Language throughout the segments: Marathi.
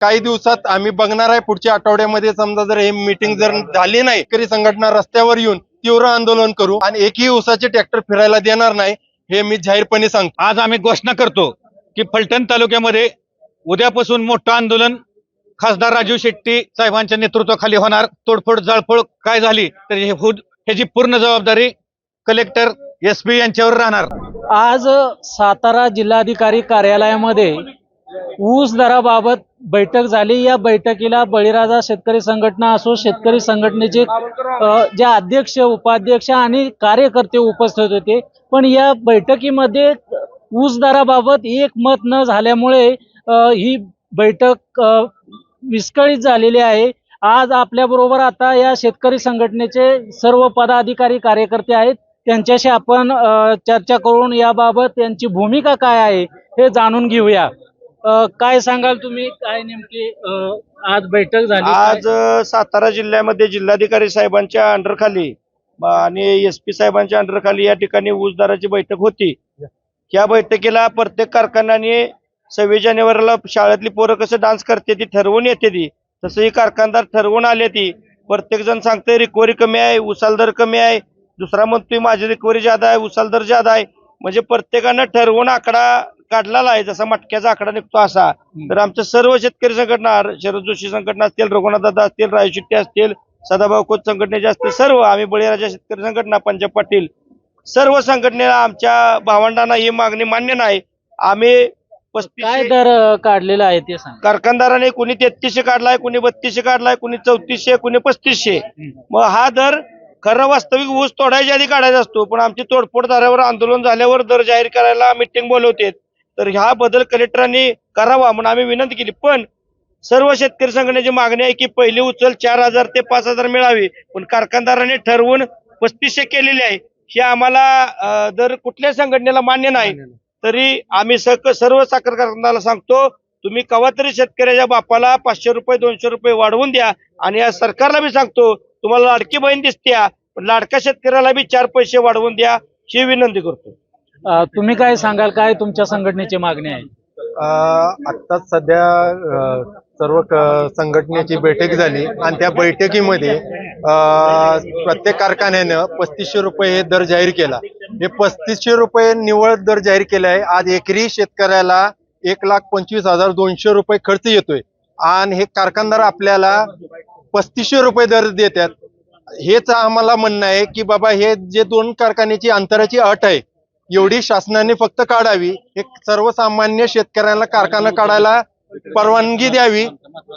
काही दिवसात आम्ही बघणार आहे. पुढच्या आठवड्यामध्ये समजा जर हे मीटिंग जर झाली नाही शेतकरी संघटना रस्त्यावर येऊन तीव्र आंदोलन करू आणि एकही ऊसाचे ट्रॅक्टर फिरायला देणार नाही हे मी जाहीरपणे सांगतो. आज आम्ही घोषणा करतो की फलटण तालुक्यामध्ये उद्यापासून मोठं आंदोलन खासदार राजू शेट्टी साहेबांच्या नेतृत्वाखाली होणार. तोडफोड जाळपोळ काय झाली तर हे हुद- ह्याची पूर्ण जबाबदारी कलेक्टर एस पी यांच्यावर राहणार. आज सातारा जिल्हाधिकारी कार्यालयामध्ये ऊस दराबाबत बैठक झाली. या बैठकीला बळीराजा शेतकरी संघटना असो शेतकरी संघटनेचे जे अध्यक्ष उपाध्यक्ष आणि कार्यकर्ते उपस्थित होते. पण या बैठकीमध्ये ऊस दराबाबत एक मत न झाल्यामुळे ही बैठक विस्कळीत झालेली आहे. आज आपल्याबरोबर आता या शेतकरी संघटनेचे सर्व पदाधिकारी कार्यकर्ते आहेत. त्यांच्याशी आपण चर्चा करून याबाबत त्यांची भूमिका काय आहे हे जाणून घेऊया. काय सांगाल तुम्ही? काय नेमकी आज बैठक झाली? आज सातारा जिल्ह्यामध्ये जिल्हाधिकारी साहेबांच्या अंडरखाली आणि एस पी साहेबांच्या अंडरखाली या ठिकाणी ऊसदाराची बैठक होती. या बैठकीला प्रत्येक कारखान्याने सव्वीस जानेवारीला शाळेतली पोरं कसं डान्स करते ती ठरवून येते ती. तसंही कारखानदार ठरवून आले ती. प्रत्येक जण सांगते रिकव्हरी कमी आहे उसाल दर कमी आहे. दुसरा म्हणतोय माझी रिकव्हरी ज्यादा आहे उसाल दर ज्यादा आहे. म्हणजे प्रत्येकानं ठरवून आकडा काढलेला आहे. जसा मटक्याचा आकडा निघतो असा. तर आमच्या सर्व शेतकरी संघटना शरद जोशी संघटना असतील रघुनाथदादा असतील राजू शेट्टी असतील सदाभाऊ खोत संघटनेचे असतील सर्व आम्ही बळीराजा शेतकरी संघटना पंजाब पाटील सर्व संघटनेला आमच्या भावंडांना ही मागणी मान्य नाही. आम्ही काय दर काढलेला आहे ते सांग. कारखानदाराने कुणी तेहतीसशे काढलाय कुणी बत्तीसशे काढलाय कुणी चौतीसशे कुणी पस्तीसशे. मग हा दर खरं वास्तविक ऊस तोडायच्या आधी काढायचा असतो. पण आमची तोडफोड दारावर आंदोलन झाल्यावर दर जाहीर करायला मिटिंग बोलवते तर ह्या बदल कलेक्टरांनी करावा म्हणून आम्ही विनंती केली. पण सर्व शेतकरी संघटनेची मागणी आहे की पहिली उचल चार हजार ते पाच हजार मिळावी. पण कारखानदारांनी ठरवून पस्तीसशे केलेली आहे. ही आम्हाला दर कुठल्या संघटनेला मान्य नाही. तरी आम्ही सक सर्व साखर कारखान्याला सांगतो तुम्ही कवा तरी शेतकऱ्याच्या बापाला पाचशे रुपये दोनशे रुपये वाढवून द्या. आणि या सरकारला बी सांगतो तुम्हाला लाडकी बहीण दिसत्या पण लाडक्या शेतकऱ्याला बी चार पैसे वाढवून द्या ही विनंती करतो. तुम्ही काय सांगाल? काय तुमच्या संघटनेची मागणी आहे? आत्ताच सध्या सर्व संघटनेची बैठक झाली आणि त्या बैठकीमध्ये प्रत्येक कारखान्यानं पस्तीसशे रुपये हे दर जाहीर केला. हे पस्तीसशे रुपये निवळ दर जाहीर केला आहे. आज एकरी शेतकऱ्याला एक लाख पंचवीस हजार दोनशे रुपये खर्च येतोय. आणि हे कारखानदार आपल्याला पस्तीसशे रुपये दर देतात. हेच आम्हाला म्हणणं आहे की बाबा हे जे दोन कारखान्याची अंतराची अट आहे एवढी शासनाने फक्त काढावी हे सर्वसामान्य शेतकऱ्यांना कारखाना काढायला परवानगी द्यावी.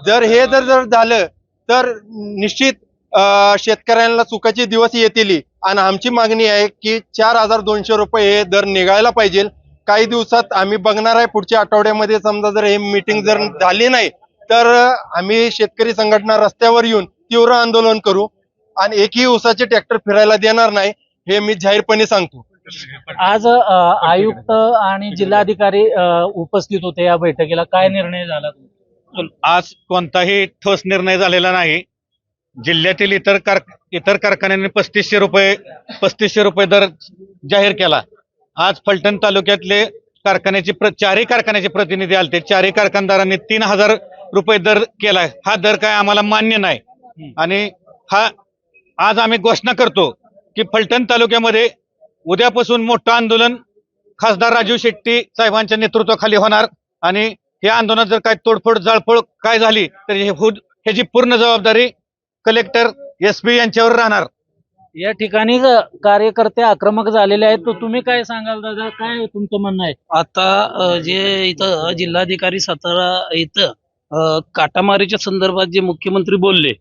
जर हे जर जर झालं तर निश्चित शेतकऱ्यांना सुखाचे दिवस येतील. आणि आमची मागणी आहे की चार हजार दोनशे रुपये हे दर निघायला पाहिजे. काही दिवसात आम्ही बघणार आहे पुढच्या आठवड्यामध्ये समजा जर हे मीटिंग जर झाली नाही तर आम्ही शेतकरी संघटना रस्त्यावर येऊन तीव्र आंदोलन करू. आणि एकही ऊसाचे ट्रॅक्टर फिरायला देणार नाही हे मी जाहीरपणे सांगतो. आज आयुक्त आणि जिल्हाधिकारी उपस्थित होते या बैठकीला. काय निर्णय झाला आज कोणताही ठोस निर्णय झालेला नाही. जिल्ह्यातील इतर कार इतर कारखान्यांनी पस्तीसशे रुपये पस्तीसशे रुपये दर जाहीर केला. आज फलटण तालुक्यातले कारखान्याचे प्र चारही कारखान्याचे प्रतिनिधी आलते. चारही कारखानदारांनी तीन हजार रुपये दर केलाय हा दर काय आम्हाला मान्य नाही. आणि हा आज आम्ही घोषणा करतो की फलटण तालुक्यामध्ये उद्यापासून मोठं आंदोलन खासदार राजू शेट्टी साहेबांच्या नेतृत्वाखाली होणार. आणि हे आंदोलनात जर काय तोडफोड जाळपोळ काय झाली तर हे हुद ह्याची पूर्ण जबाबदारी कलेक्टर एस पी यांच्यावर राहणार. या ठिकाणी कार्यकर्ते आक्रमक झालेले आहेत. तर तुम्ही काय सांगाल दादा? काय तुमचं म्हणणं आहे? आता जे इथं जिल्हाधिकारी सातारा इथं काटामारीच्या संदर्भात जे मुख्यमंत्री बोलले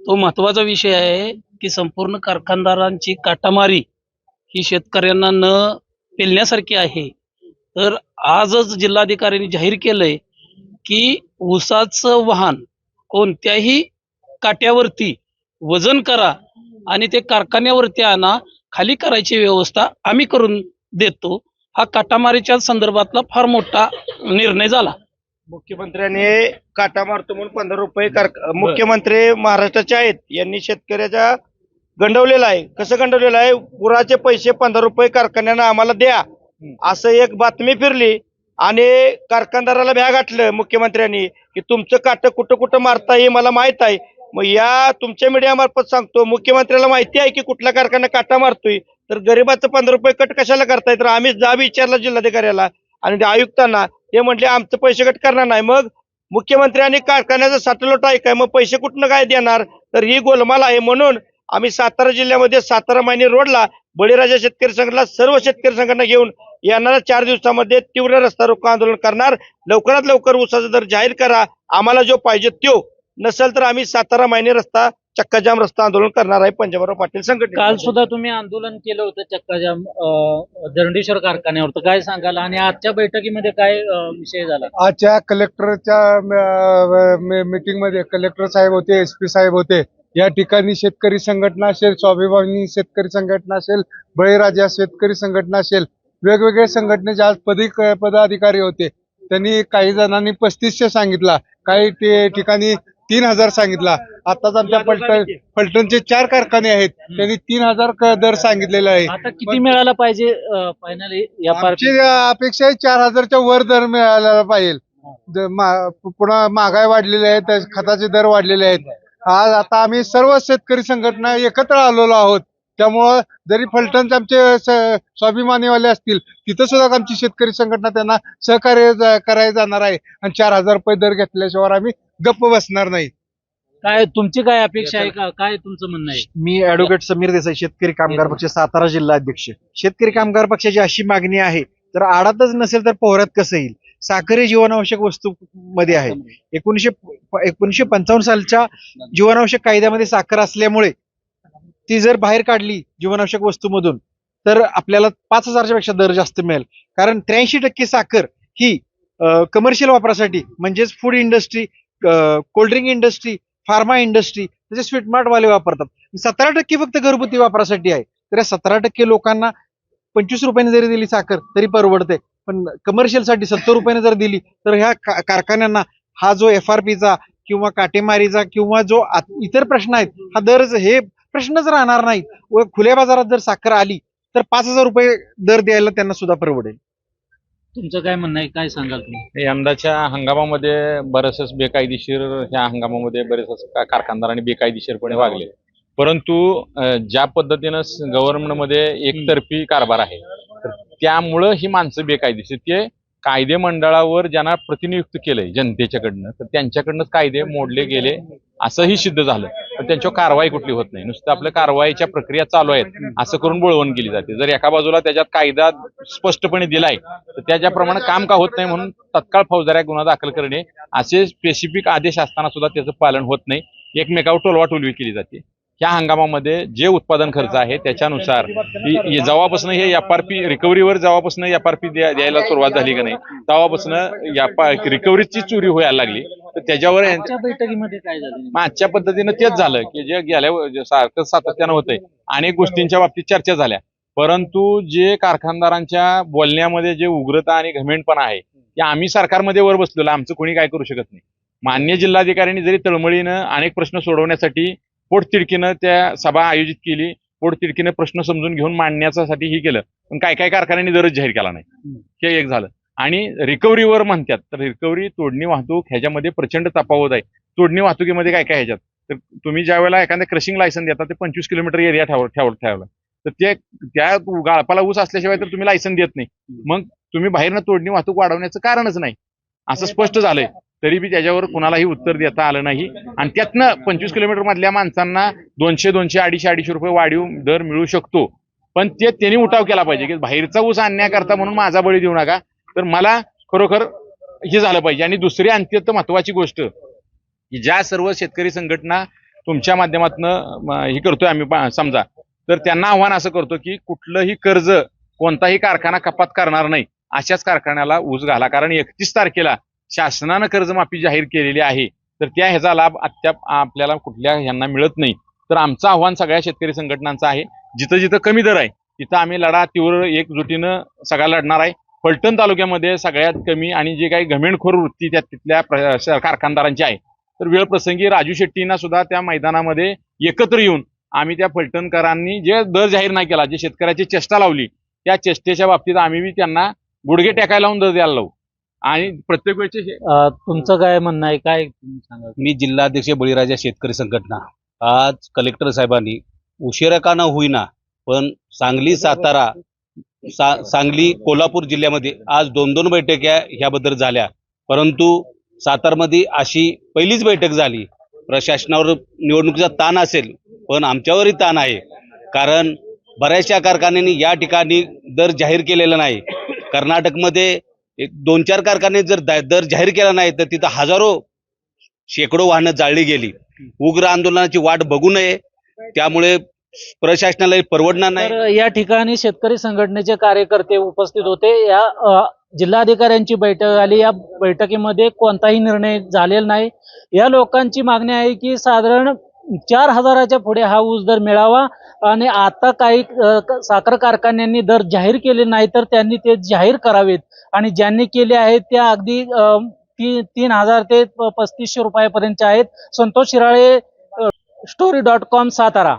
तो महत्त्वाचा विषय आहे की संपूर्ण कारखानदारांची काटामारी ही शेतकऱ्यांना न पेलण्यासारखी आहे. तर आजच जिल्हाधिकाऱ्यांनी जाहीर केलंय की ऊसाचं वाहन कोणत्याही काट्यावरती वजन करा आणि ते कारखान्यावरती आणा खाली करायची व्यवस्था आम्ही करून देतो. हा काटामारीच्या संदर्भातला फार मोठा निर्णय झाला. मुख्यमंत्र्यांनी काटा मारतो म्हणून पंधरा रुपये कार- मुख्यमंत्री महाराष्ट्राचे आहेत. यांनी शेतकऱ्याच्या गंडवलेलं आहे. कसं गंडवलेलं आहे? पुराचे पैसे पंधरा रुपये कारखान्यानं आम्हाला द्या. असं एक बातमी फिरली आणि कारखानदाराला भ्या गाठलं मुख्यमंत्र्यांनी की तुमचं काट कुठं कुठं मारता हे मला माहीत आहे. मग या तुमच्या मीडियामार्फत सांगतो. मुख्यमंत्र्याला माहिती आहे की कुठला कारखाना काटा मारतोय. तर गरिबाचं पंधरा रुपये कट कशाला करताय? तर आम्ही जा विचारला जिल्हाधिकाऱ्याला आणि त्या आयुक्तांना. ते म्हटले आमचं पैसे कट करणार नाही. मग मुख्यमंत्र्यांनी कारखान्याचा कारखान्याचं साठलोट आहे मग पैसे कुठनं काय देणार? तर ही गोलमाल आहे म्हणून आम्ही सातारा जिल्ह्यामध्ये सातारा मायनी रोडला बळीराजा शेतकरी संघटना सर्व शेतकरी संघटना घेऊन येणाऱ्या चार दिवसामध्ये तीव्र रस्ता रोको आंदोलन करणार. लवकरात लवकर ऊसाचा दर जाहीर करा. आम्हाला जो पाहिजे तो. नसेल तर आम्ही सातारा मायनी रस्ता चक्काजाम रस्ता आंदोलन करणार आहे पंजाबराव पाटील संघटना काल सुद्धा तुम्ही आंदोलन केलं होतं चक्काजाम दरंडेश्वर कारखान्यावर. तर काय सांगाल? आणि आजच्या बैठकीमध्ये काय विषय झाला? आजच्या कलेक्टरच्या मीटिंगमध्ये कलेक्टर साहेब होते एस पी साहेब होते. या ठिकाणी शेतकरी संघटना असेल स्वाभिमानी शेतकरी संघटना असेल बळीराजा शेतकरी संघटना असेल वेगवेगळ्या संघटनेचे आज पदिक पदाधिकारी होते त्यांनी काही जणांनी पस्तीसशे सांगितला काही ते ठिकाणी तीन हजार सांगितला. आताच आमच्या फलटण फलटणचे चार कारखाने आहेत त्यांनी तीन हजार दर सांगितलेला आहे. आता किती मिळाला पाहिजे फायनली अपेक्षा आहे चार हजारच्या वर दर मिळायला पाहिजे. पुन्हा महागाई वाढलेली आहे खताचे दर वाढलेले आहेत. आज आता आम्ही सर्व शेतकरी संघटना एकत्र आलेलो आहोत. त्यामुळं जरी फलटणचे आमचे स्वाभिमानीवाले असतील तिथं सुद्धा आमची शेतकरी संघटना त्यांना सहकार्य करायला जाणार आहे. आणि चार हजार रुपये दर घेतल्याशिवाय आम्ही गप्प बसणार नाही. काय तुमची काय अपेक्षा आहे का? काय तुमचं म्हणणं आहे? मी ऍडव्होकेट समीर देसाई शेतकरी कामगार पक्ष सातारा जिल्हा अध्यक्ष. शेतकरी कामगार पक्षाची अशी मागणी आहे तर आडातच नसेल तर पोहरात कसं येईल? साखर ही जीवनावश्यक वस्तू मध्ये आहे एकोणीशे एकोणीशे पंचावन्न सालच्या जीवनावश्यक कायद्यामध्ये साखर असल्यामुळे ती जर बाहेर काढली जीवनावश्यक वस्तूमधून तर आपल्याला पाच हजारच्या पेक्षा दर जास्त मिळेल. कारण त्र्याऐंशी टक्के साखर ही कमर्शियल वापरासाठी म्हणजेच food industry cold drink industry pharma industry तसे स्वीटमार्टवाले वापरतात. सतरा टक्के फक्त घरगुती वापरासाठी आहे. तर या सतरा टक्के लोकांना पंचवीस रुपयाने जरी दिली साखर तरी परवडते. पण कमर्शियलसाठी सत्तर रुपयाने जर दिली तर ह्या कारखान्यांना हा जो एफ आर पीचा किंवा काटेमारीचा किंवा जो इतर प्रश्न आहेत हा दर हे प्रश्नच राहणार नाहीत. व खुल्या बाजारात जर साखर आली तर पाच हजार रुपये दर द्यायला त्यांना सुद्धा परवडेल. तुमचं काय म्हणणं आहे? काय सांगाल तुम्ही? यंदाच्या हंगामामध्ये बरेचसेच बेकायदेशीर ह्या हंगामामध्ये बरेच कारखानदारांनी बेकायदेशीरपणे वागले. परंतु ज्या पद्धतीनं गव्हर्नमेंटमध्ये एकतर्फी कारभार आहे त्यामुळं ही माणसं बेकायदेशीर. ते कायदे मंडळावर ज्यांना प्रतिनियुक्त केलंय जनतेच्याकडनं तर त्यांच्याकडनंच कायदे मोडले गेले असंही सिद्ध झालं. पण त्यांच्यावर कारवाई कुठली होत नाही. नुसतं आपल्या कारवाईच्या प्रक्रिया चालू आहेत असं करून बोळवण केली जाते. जर एका बाजूला त्याच्यात कायदा स्पष्टपणे दिलाय तर त्याच्याप्रमाणे काम का होत नाही म्हणून तत्काळ फौजदाऱ्या गुन्हा दाखल करणे असे स्पेसिफिक आदेश असताना सुद्धा त्याचं पालन होत नाही. एकमेकावर टोलवाटोलवी केली जाते. ह्या हंगामामध्ये जे उत्पादन खर्च आहे त्याच्यानुसार जेव्हापासून हे एफ आर पी रिकव्हरीवर जेव्हापासून एफ आर पी द्यायला सुरुवात झाली का नाही? तेव्हापासून रिकव्हरीची चोरी व्हायला लागली. तर त्याच्यावर बैठकीमध्ये काय झालं? आजच्या पद्धतीनं तेच झालं की जे गेल्या सारखं सातत्यानं होतंय. अनेक गोष्टींच्या बाबतीत चर्चा झाल्या. परंतु जे कारखानदारांच्या बोलण्यामध्ये जे उग्रता आणि घमेंडपणा आहे ते आम्ही सरकारमध्ये वर बसलेलो. आमचं कोणी काय करू शकत नाही. मान्य जिल्हाधिकाऱ्यांनी जरी तळमळीनं अनेक प्रश्न सोडवण्यासाठी पोटतिडकीनं त्या सभा आयोजित केली. पोटतिडकीनं प्रश्न समजून घेऊन मांडण्यासाठी ही केलं. पण काय काय कारखान्यांनी दरच जाहीर केला नाही. हे एक झालं. आणि रिकव्हरीवर म्हणतात तर रिकव्हरी तोडणी वाहतूक ह्याच्यामध्ये प्रचंड तफावत आहे. तोडणी वाहतुकीमध्ये काय काय ह्याच्यात? तर तुम्ही ज्या वेळेला एखाद्या क्रशिंग लायसन देता ते पंचवीस किलोमीटर एरिया ठेव ठेव ठेवला तर ते त्या गाळपाला ऊस असल्याशिवाय तर तुम्ही लायसन देत नाही. मग तुम्ही बाहेरनं तोडणी वाहतूक वाढवण्याचं कारणच नाही. असं स्पष्ट झालंय. तरी बी त्याच्यावर कुणालाही उत्तर देता आलं नाही. आणि त्यातनं पंचवीस किलोमीटर मधल्या माणसांना दोनशे दोनशे अडीचशे अडीचशे रुपये वाढीव दर मिळू शकतो. पण ते त्यांनी उठाव केला पाहिजे की बाहेरचा ऊस आणण्याकरता म्हणून माझा बळी देऊ नका. तर मला खरोखर हे झालं पाहिजे. आणि दुसरी अत्यंत महत्वाची गोष्ट की ज्या सर्व शेतकरी संघटना तुमच्या माध्यमातून हे करतोय आम्ही समजा. तर त्यांना आव्हान असं करतो की कुठलंही कर्ज कोणताही कारखाना कपात करणार नाही. अशाच कारखान्याला ऊस घाला. कारण एकतीस तारखेला शासनानं कर्जमाफी जाहीर केलेली आहे तर त्या ह्याचा लाभ अद्याप आपल्याला कुठल्या ह्यांना मिळत नाही. तर आमचं आव्हान सगळ्या शेतकरी संघटनांचं आहे. जिथं जिथं कमी दर आहे तिथं आम्ही लढा तीव्र एकजुटीनं सगळा लढणार आहे. फलटण तालुक्यामध्ये सगळ्यात कमी आणि जे काही घमेणखोर वृत्ती त्या तिथल्या प्र- कारखानदारांची आहे. तर वेळ प्रसंगी राजू शेट्टींना सुद्धा त्या मैदानामध्ये एकत्र येऊन आम्ही त्या फलटणकरांनी जे दर जाहीर नाही केला जे शेतकऱ्याची चेष्टा लावली त्या चेष्टेच्या बाबतीत आम्ही बी त्यांना गुडघे टेकायला लावून दर द्यायला लावू. आणि प्रत्येक वेळचे अ, तुमचं काय म्हणणं आहे? काय सांगा मी जिल्हाध्यक्ष बळीराजा शेतकरी संघटना. आज कलेक्टर साहेबांनी उशिरा का न होईना पण सांगली सातारा सा सांगली कोल्हापूर जिल्ह्यामध्ये आज दोन दोन बैठक्या ह्याबद्दल झाल्या. परंतु सातारमध्ये अशी पहिलीच बैठक झाली. प्रशासनावर निवडणुकीचा ताण असेल पण आमच्यावरही ताण आहे. कारण बऱ्याचशा कारखान्यांनी या ठिकाणी दर जाहीर केलेला नाही. कर्नाटकमध्ये एक दोन चार कारखाने जर दर जाहीर केला नाही तर तिथं हजारो शेकडो वाहनं जाळली गेली. उग्र आंदोलनाची वाट बघू नये. त्यामुळे प्रशासनाला परवडणार नाही. या ठिकाणी शेतकरी संघटनेचे कार्यकर्ते उपस्थित होते. या जिल्हाधिकाऱ्यांची बैठक आली. या बैठकीमध्ये कोणताही निर्णय झालेला नाही. या लोकांची मागणी आहे की साधारण चार हजाराच्या पुढे हा ऊस दर मिळावा आणि आता काही साखर कारखान्यांनी दर जाहीर केले नाही तर त्यांनी ते जाहीर करावेत. आणि ज्यांनी केले आहेत त्या अगदी ती तीन हजार ते पस्तीसशे रुपयापर्यंतच्या आहेत. Santosh Shirale story dot com Satara.